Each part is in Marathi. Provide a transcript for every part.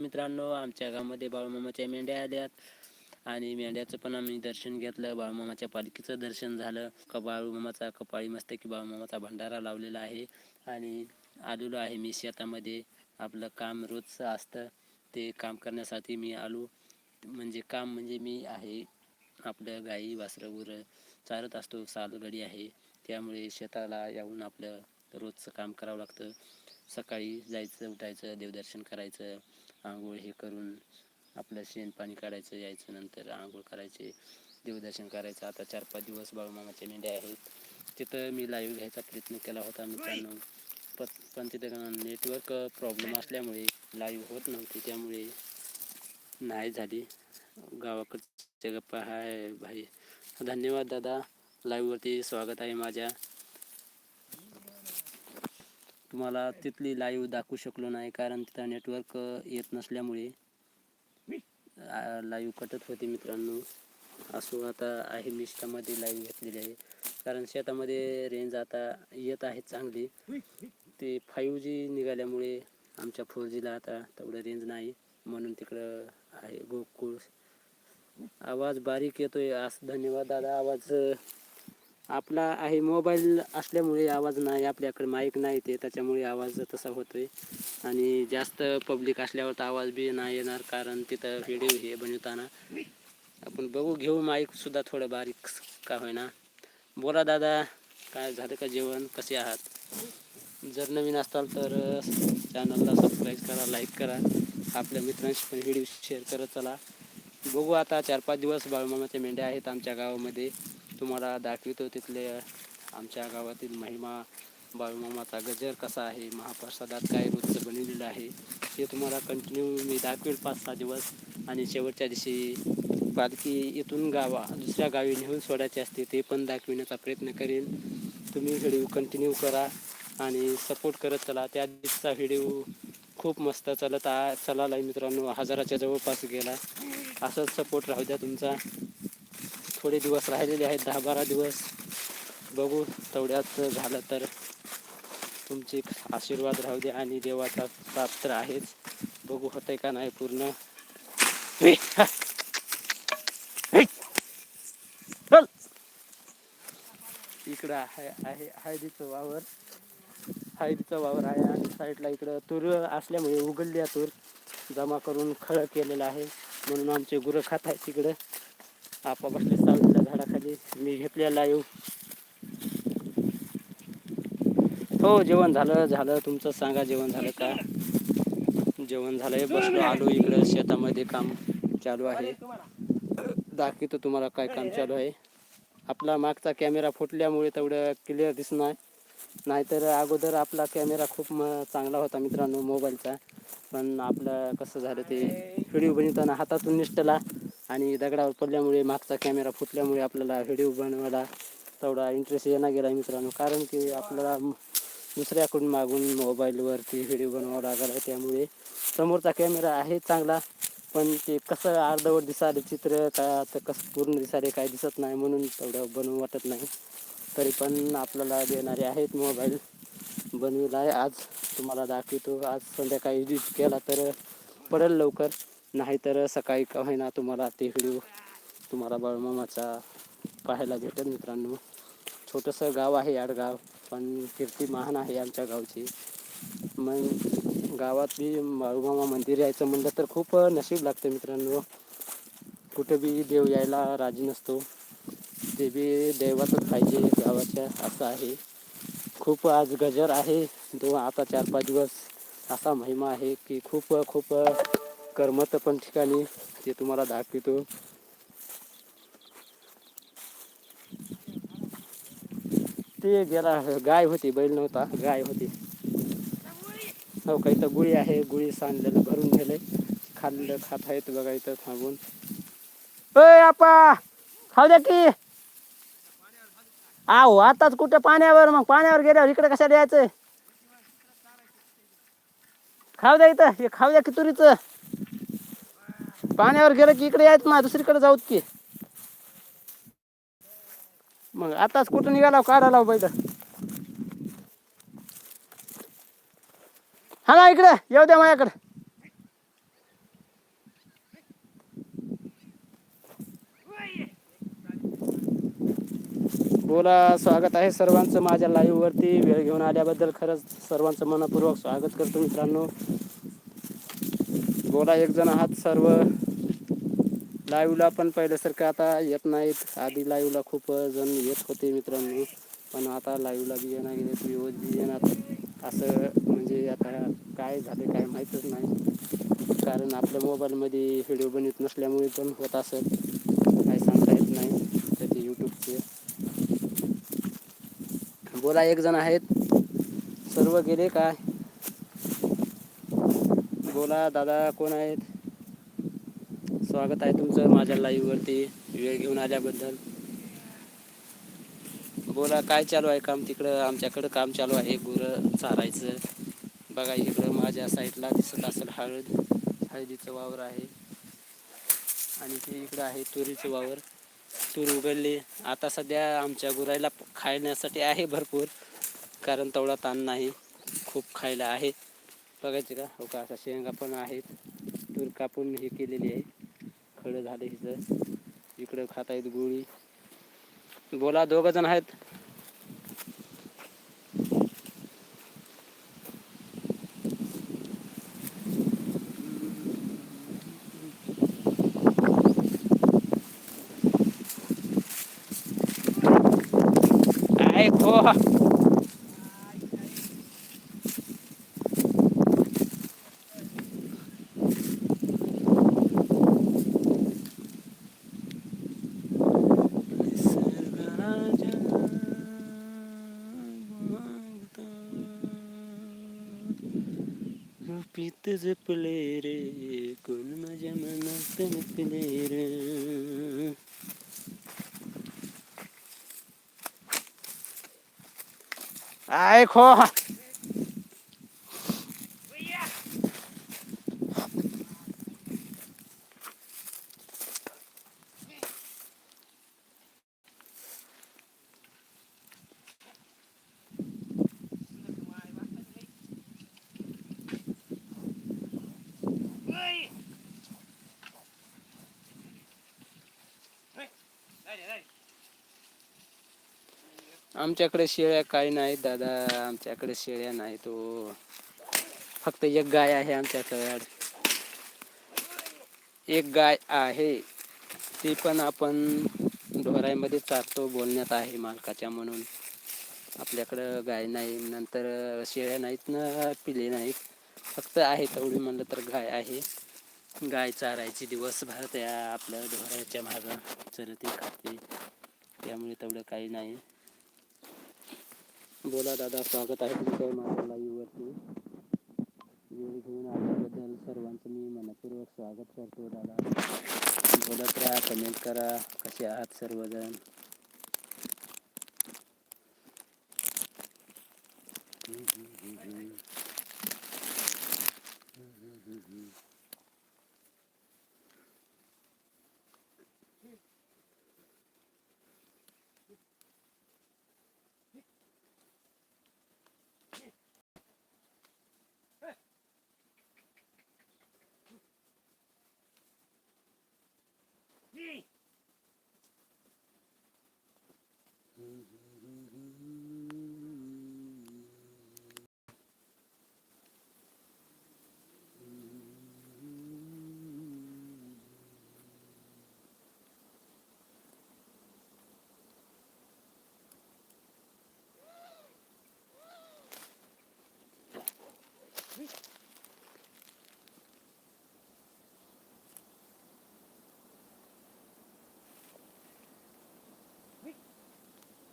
मित्रांनो आमच्या गावामध्ये बाळूमामाच्या मेंढ्या आल्यात आणि मेंढ्याचं पण आम्ही दर्शन घेतलं. बाळूमामाच्या पालखीचं दर्शन झालं. का बाळूमामाचा कपाळी मस्त की बाळूमामाचा भंडारा लावलेला आहे आणि आलेलो आहे मी शेतामध्ये. आपलं काम रोजचं असतं. ते काम करण्यासाठी मी आलो. म्हणजे काम म्हणजे मी आहे आपलं गाई वासरं गुरं चारत असतो. सालगडी आहे. त्यामुळे शेताला येऊन आपलं रोजचं काम करावं लागतं. सकाळी जायचं उठायचं देवदर्शन करायचं आंघोळ हे करून आपलं शेण पाणी काढायचं यायचं नंतर आंघोळ करायचे देवदर्शन करायचं. आता चार पाच दिवस बाळूमामाच्या मेंढ्या आहेत. तिथं मी लाईव्ह घ्यायचा प्रयत्न केला होता मित्रांनो. प पण तिथं नेटवर्क प्रॉब्लेम असल्यामुळे लाईव्ह होत नव्हती. त्यामुळे नाही झाली. गावाकडच्या गप्पा हाय भाई. धन्यवाद दादा. लाईव्हवरती स्वागत आहे माझ्या. तुम्हाला तिथली लाईव्ह दाखवू शकलो नाही कारण तिथं नेटवर्क येत नसल्यामुळे लाईव्ह कटत होती मित्रांनो. असो आता आहे मी शेतामध्ये लाईव्ह घेतलेली आहे. कारण शेतामध्ये रेंज आता येत आहे चांगली. ते फाईव्ह जी निघाल्यामुळे आमच्या फोर जीला आता तेवढं रेंज नाही म्हणून तिकडं आहे गोकुळ. आवाज बारीक येतोय. असं धन्यवाद दादा. आवाज आपला आहे मोबाईल असल्यामुळे आवाज नाही आपल्याकडे माईक नाही ते त्याच्यामुळे आवाज तसा होतोय. आणि जास्त पब्लिक असल्यावर तर आवाज बी नाही येणार कारण तिथं व्हिडिओ हे बनवताना आपण बघू घेऊ माईक सुद्धा थोडं बारीक का होईना. बोला दादा काय झालं का जेवण? कसे आहात? जर नवीन असाल तर चॅनलला सबस्क्राईब करा लाईक करा. आपल्या मित्रांशी पण व्हिडिओ शेअर करत चला. बघू आता चार पाच दिवस बाळूमामाच्या मेंढ्या आहेत आमच्या गावामध्ये. तुम्हाला दाखवितो तिथले आमच्या गावातील महिमा बाळूमामाचा गजर कसा आहे महाप्रसादात काय रोजचं बनवलेलं आहे ते तुम्हाला कंटिन्यू मी दाखवेल पाच सहा दिवस. आणि शेवटच्या दिवशी पालखी इथून गावा दुसऱ्या गावी नेऊन सोडायची असते ते पण दाखविण्याचा प्रयत्न करेन. तुम्ही व्हिडिओ कंटिन्यू करा आणि सपोर्ट करत चला. त्या दिवसाचा व्हिडिओ खूप मस्त चालत आ चला आहे मित्रांनो. हजाराच्या जवळपास गेला. असंच सपोर्ट राहू द्या तुमचा. थोडे दिवस राहिलेले आहेत दहा बारा दिवस. बघू तेवढ्यात झालं तर तुमचे आशीर्वाद राहू दे आणि देवाचा प्राप्त तर आहेच. बघू होतंय का नाही पूर्ण. इकडं आहे आहे हळदीचं वावर. हळदीचा वावर आहे आणि साईडला इकडं तूर असल्यामुळे उघडल्या तूर. जमा करून खळ केलेलं आहे. म्हणून आमचे गुरं खात आहेत तिकडं आपा बसले सावलीच्या झाडाखाली. मी घेतलेला येऊ हो जेवण झालं झालं. तुमचं सांगा जेवण झालं का? जेवण झालंय बसलो आलो इकडं शेतामध्ये काम चालू आहे. दाखवतो तुम्हाला काय काम चालू आहे. आपला मागचा कॅमेरा फुटल्यामुळे तेवढं क्लिअर दिसणार. नाहीतर अगोदर आपला कॅमेरा खूप चांगला होता मित्रांनो मोबाईलचा. पण आपलं कसं झालं ते व्हिडिओ बनवताना हातातून निसटला आणि दगडावर पडल्यामुळे मागचा कॅमेरा फुटल्यामुळे आपल्याला व्हिडिओ बनवायला तेवढा इंटरेस्ट येणार गेला मित्रांनो. कारण की आपल्याला दुसऱ्याकडून मागून मोबाईलवरती व्हिडिओ बनवावा लागला. त्यामुळे समोरचा कॅमेरा आहे चांगला पण ते कसं अर्धवट दिसाले चित्र का तर कसं पूर्ण दिसाले काय दिसत नाही म्हणून तेवढं बनवू वाटत नाही. तरी पण आपल्याला देणारे आहेत मोबाईल. बनविला आहे आज तुम्हाला दाखवतो. आज संध्याकाळी एडिट केला तर पडेल लवकर. नाहीतर सकाळी का होईना तुम्हाला ते व्हिडिओ तुम्हाला बळमामाचा पाहायला भेटेल मित्रांनो. छोटंसं गाव आहे याडगाव पण कीर्ती महान आहे आमच्या गावची. मग गावात बी बाळूमामा मंदिर यायचं म्हणलं तर खूप नशीब लागतं मित्रांनो. कुठं बी देव यायला राजी नसतो. ते बी दैवातच पाहिजे गावाच्या असं आहे. खूप आज गजर आहे. तो आता चार पाच दिवस असा महिमा आहे की खूप खूप करमत पण ठिकाणी ते तुम्हाला दाखवितो. ते गेला गाय होती बैल नव्हता गाय होती. हो काही तर गुळी आहे गुळी सांडलेलं भरून गेले खाल्लं खात आहेत बघा इथं थांबून. अय आपा खाऊ द्या की. आहो आताच कुठं पाण्यावर मग पाण्यावर गेल्यावर इकडे कशाला द्यायचं खाऊ द्या इथं हे खाऊ द्या की तुरीचं. पाण्यावर गेलं की इकडे आहेत ना दुसरीकडे जाऊत की. मग आताच कुठं निघाला हो, काढायला हो लाव बैल. हा ना इकडे येऊ द्या माझ्याकडे. बोला स्वागत आहे सर्वांचं माझ्या लाईव्हवरती वेळ घेऊन आल्याबद्दल खरंच सर्वांचं मनपूर्वक स्वागत करतो मित्रांनो. बोला एक जण आहात सर्व. लाईव्हला पण पहिल्यासारखं आता येत नाहीत. आधी लाईव्हला खूप जण येत होते मित्रांनो. पण आता लाईव्हला बी येणार गेले व्ह्यूज बी येणार असं म्हणजे आता काय झालं काय माहीतच नाही. कारण आपल्या मोबाईलमध्ये व्हिडिओ बनवत नसल्यामुळे पण होत असत काय सांगता येत नाही त्याचे यूट्यूबचे. बोला एक जण आहेत. सर्व गेले काय? बोला दादा कोण आहेत? स्वागत आहे तुमचं माझ्या लाईव्हवरती वेळ घेऊन आल्याबद्दल. बोला काय चालू आहे काम तिकडं? आमच्याकडं काम चालू आहे गुरं चारायचं. बघा इकडं माझ्या साईडला दिसत असेल हळद. हळदीचं वावर आहे. आणि ते इकडं आहे तुरीचं वावर. तूर उघडली आता सध्या आमच्या गुरायला खाण्यासाठी आहे भरपूर. कारण तेवढा ताण नाही. खूप खायला आहे. बघायचं का? हो का? असं शेंगा पण आहेत. तूर कापून हे केलेली आहे. खडं झालं हिचं इकडं खात आहेत गोळी. बोला दोघं जण आहेत? पीत जपले रे कोण माझ्या मनात लपले रे आमच्याकडे शेळ्या काही नाहीत दादा. आमच्याकडे शेळ्या नाही तो हो. फक्त एक गाय आहे आमच्याकडे. एक गाय आहे. ती पण आपण ढोराईमध्ये चारतो बोलण्यात आहे मालकाच्या म्हणून. आपल्याकडं गाय नाही नंतर शेळ्या नाहीत ना पिले नाहीत. फक्त आहे तेवढी म्हणलं तर गाय आहे. गाय चारायची दिवसभर त्या आपल्या ढोराच्या मागं चरते खाते. त्यामुळे तेवढं काही नाही. बोला दादा स्वागत आहे तुमचं माझ्या लाईव्हवरती वेळ घेऊन आल्याबद्दल सर्वांचं मी मनपूर्वक स्वागत करतो दादा. बोलत राहा कमेंट करा कसे आहात सर्वजण?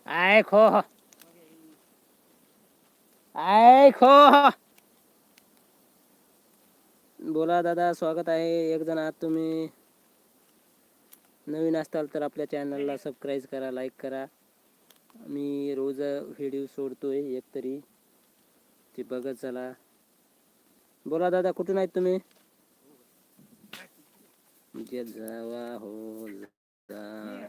ऐको ऐको बोला दादा स्वागत आहे. एक जण आहात तुम्ही. नवीन असताल तर आपल्या चॅनलला सबस्क्राईब करा लाईक करा. मी रोज व्हिडिओ सोडतोय एक तरी ते बघत चला. बोला दादा कुठून आहेत तुम्ही? जे जावा हो जा.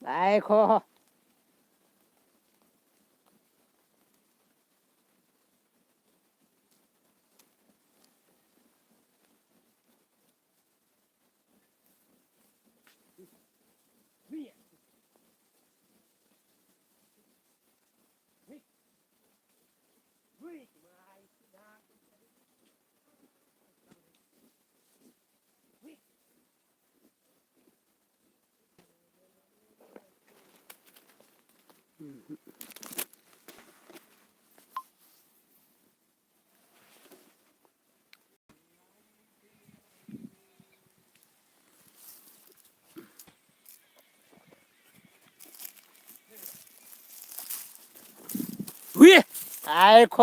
来一口喂。爱哭。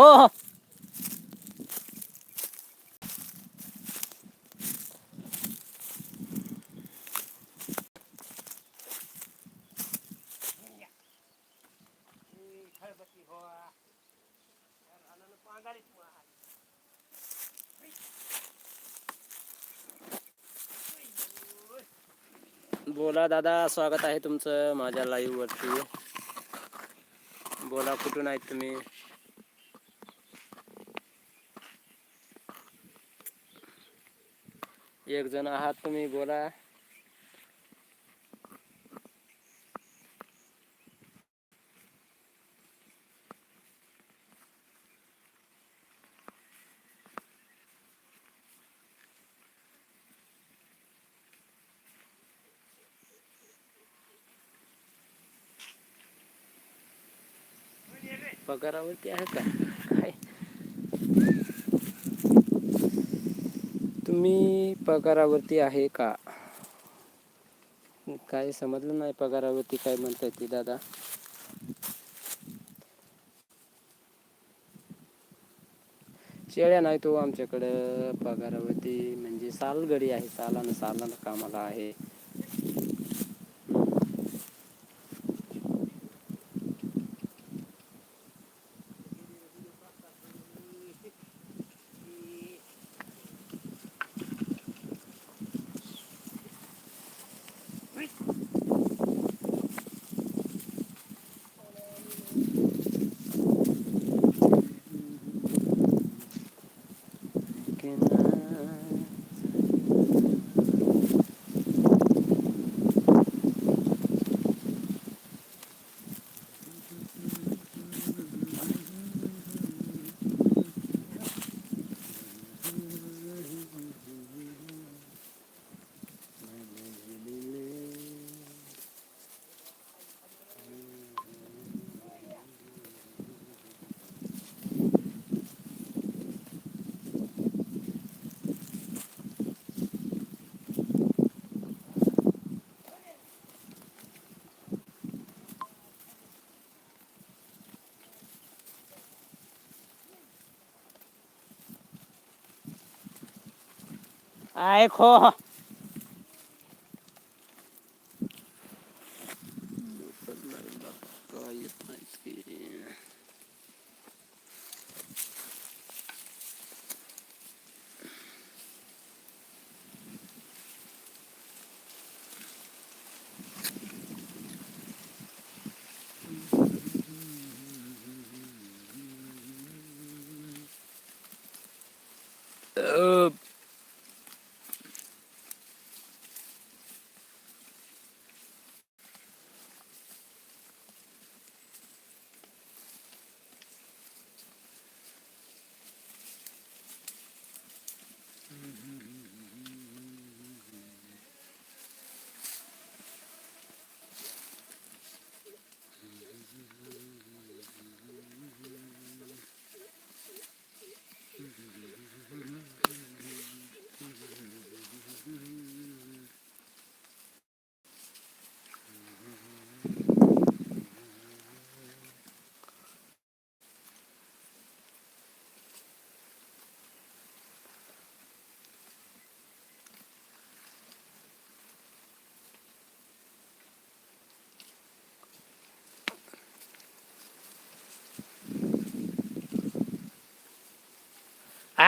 बोला दादा स्वागत आहे तुमचं माझ्या लाईव्ह वरती. बोला कुठून आहेत तुम्ही? एक जण आहात तुम्ही बोला. पगारावरती आहे का? काय? तुम्ही पगारावरती आहे का? काय समजलं नाही पगारावरती काय म्हणताय ती दादा? शेळ्या नाही तो आमच्याकडं. पगारावरती म्हणजे सालगडी आहे. सालानं सालानं कामाला आहे. 哎可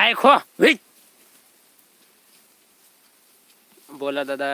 ऐको हुई. बोला दादा